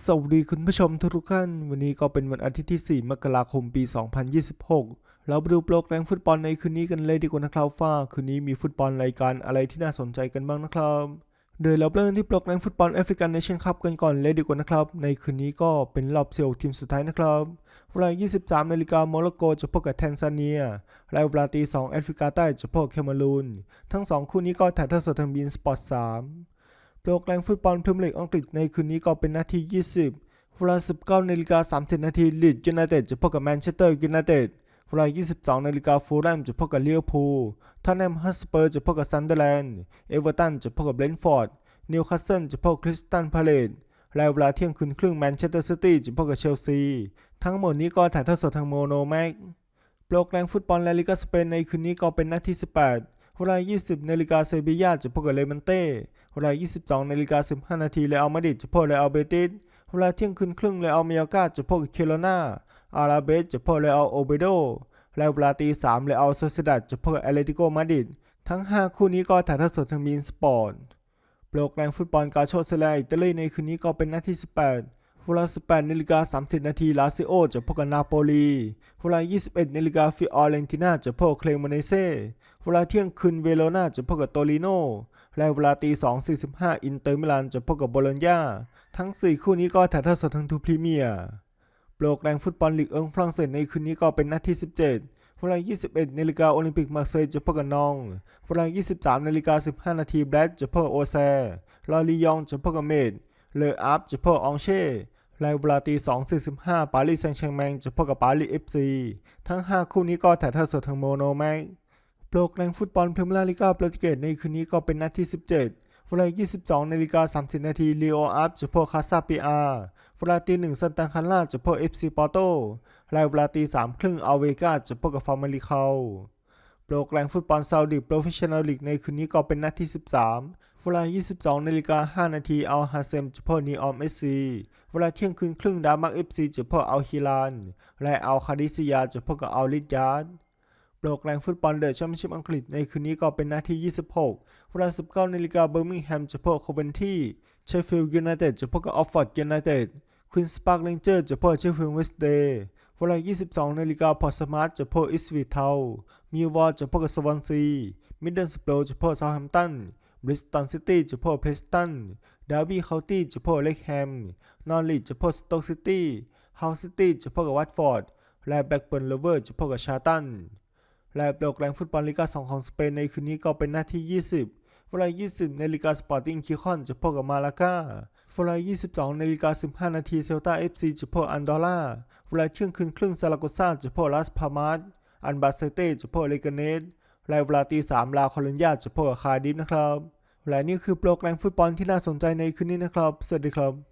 สวัสดีคุณผู้ชมทุกท่าน วันนี้ก็เป็นวันอาทิตย์ที่ 4 มกราคมปี 2026 เราไปดูโปรแกรมฟุตบอลในคืนนี้กันเลยดีกว่านะครับว่าคืนนี้มีฟุตบอลรายการอะไรที่น่าสนใจกันบ้างนะครับ โดยเราเริ่มที่โปรแกรมฟุตบอลแอฟริกันเนชั่นคัพกันก่อนเลยดีกว่านะครับ ในคืนนี้ก็เป็นรอบเซลทีมสุดท้ายนะครับเวลา 23 นาฬิกาโมร็อกโกจะพบกับแทนซาเนียและเวลาตี2แอฟริกาใต้จะพบกับเคมารูน ทั้ง 2 คู่นี้ก็ถ่ายทอดสดทางบีนสปอร์ต3 โปรแกรมฟุตบอลพรีเมียร์ลีกอังกฤษในคืนนี้ก็เป็นนาที 20 เวลา 19นาฬิกา30นาทีลีดยูไนเต็ดจะพบกับแมนเชสเตอร์ยูไนเต็ดเวลา 22นาฬิกาฟูลแลมจะพบกับลิเวพูลทอนแนมฮัสเปอร์จะพบกับซันเดอร์แลนด์ เอเวอร์ตันจะพบกับเบรนฟอร์ด นิวคาสเซิลจะพบกับคริสตันพาเลตและเวลาเที่ยงคืนครึ่งแมนเชสเตอร์ซิตี้จะพบกับเชลซี ทั้งหมดนี้ก็ถ่ายทอดสดทางโมโนแม็ก โปรแกรมฟุตบอลลาลิกาสเปนในคืนนี้ก็เป็นนัดที่ 18 เวลา 20นาฬิกาเซบียาจะพบกับเลมันเต้เวลา 22นาฬิกา15นาทีเลอัลมาดริดจะพบกับเรอัลเบติสเวลาเที่ยงคืนครึ่งเลอัลเมียกาจะพบกับเคโรนาอาราเบสจะพบกับเรอัลโอเบโดและเวลาตี3เลอัลโซเซดัดจะพบกับแอเลติโกมาดริดทั้ง 5 คู่นี้ก็ถ่ายทอดสดทางมีนสปอร์ตโปรแกรมฟุตบอลกาโชเซเลอิตาลีในคืนนี้ก็เป็นนัดที่ 18 เวลา 18นาฬิกา30 นาทีลาซิโอจะพบกับนาโปลี เวลา 21นาฬิกาฟิออเรนติน่าจะพบกับเคลมเนเซ่เวลาเที่ยงคืนเวโรนาจะพบกับโตลิโน และเวลาตี2.45 อินเตอร์มิลานจะพบกับโบโลญญา ทั้ง 4 คู่นี้ก็ถ่ายทอดสดทางทูพรีเมียร์โปรแกรมฟุตบอลลีกเอิงฝรั่งเศสในคืนนี้ก็เป็นนัดที่ 17 เวลา 21นาฬิกาโอลิมปิกมาเซย์จะพบกับนอง เวลา 23นาฬิกา15 นาทีแบรดจะพบกับโอแซลอรียองจะพบกับเมดเลออัพจะพบกับอองเช่ และเวลาตี2.45 ปารีสแซงต์แชร์แมงจะพบกับปารีสเอฟซีทั้ง 5 คู่นี้ก็ถ่ายทอดสดทางโมโนแม็กโปรแกรมฟุตบอลพรีเมียร์ลีกาโปรตุเกสในคืนนี้ก็เป็นนัดที่ 17เวลา22นาฬิกา30 นาทีลีโออัพจะพบคาซาปิอาเวลาตี1ซันตังคันล่าจะพบเอฟซีปอร์โตและเวลาตี3ครึ่งอัลเวกาจะพบกับฟาร์มาริคา โปรแกรมฟุตบอลซาอุดิโปรเฟชชั่นอลลีกในคืนนี้ก็เป็นนัดที่ 13 เวลา 22นาฬิกา5นาทีอัลฮาเซมจะพบนีออมเอสซีเวลาเที่ยงคืนครึ่งดามักเอฟซีจะพบอัลฮิลาน และอัลคาดิซิยาจะพบกับอัลลิดยาดโปรแกรมฟุตบอลเดอะแชมเปี้ยนชิพอังกฤษในคืนนี้ก็เป็นนาที26 เวลา 19นาฬิกาเบอร์มิงแฮมจะพบโคเวนที่เชฟฟิลด์ยูไนเต็ดจะพบกับออฟฟอร์ดยูไนเต็ดควีนส์ปาร์คเลนเจอร์จะพบกับเชฟฟิลด์เวสต์เดย์ เวลา 22นาฬิกาพอสมาร์ทจะพบอิสวีเทลมิววอร์จะพบกับสวอนซีมิดเดิลสโปรจะพบเซาท์แฮมป์ตันบริสตันซิตี้จะพบเพรสตันดาร์บี้เคานตี้จะพบเล็กแฮมนอริทจะพบสโต๊กซิตี้เฮาซิตี้จะพบกับวัตฟอร์ดและแบ็กเบิร์นเลเวอร์จะพบกับชาร์ตันและโปรแกรมฟุตบอลลีกา2ของสเปนในคืนนี้ก็เป็นหน้าที่ 20 เวลา 20นาฬิกาสปอร์ติ้งคิคอนจะพบกับมาลากาเวลา 22นาฬิกา15นาทีเซลตาเอฟซีจะพบอันดอร่า เวลาเที่ยงคืนครึ่งซาลาโกซาจะพบลาสพามาสอันบาเซเต้จะพบเลกาเนสและเวลาตีสามลาคอลันยาจะพบคาดิฟนะครับ และนี่คือโปรแกรมฟุตบอลที่น่าสนใจในคืนนี้นะครับ สวัสดีครับ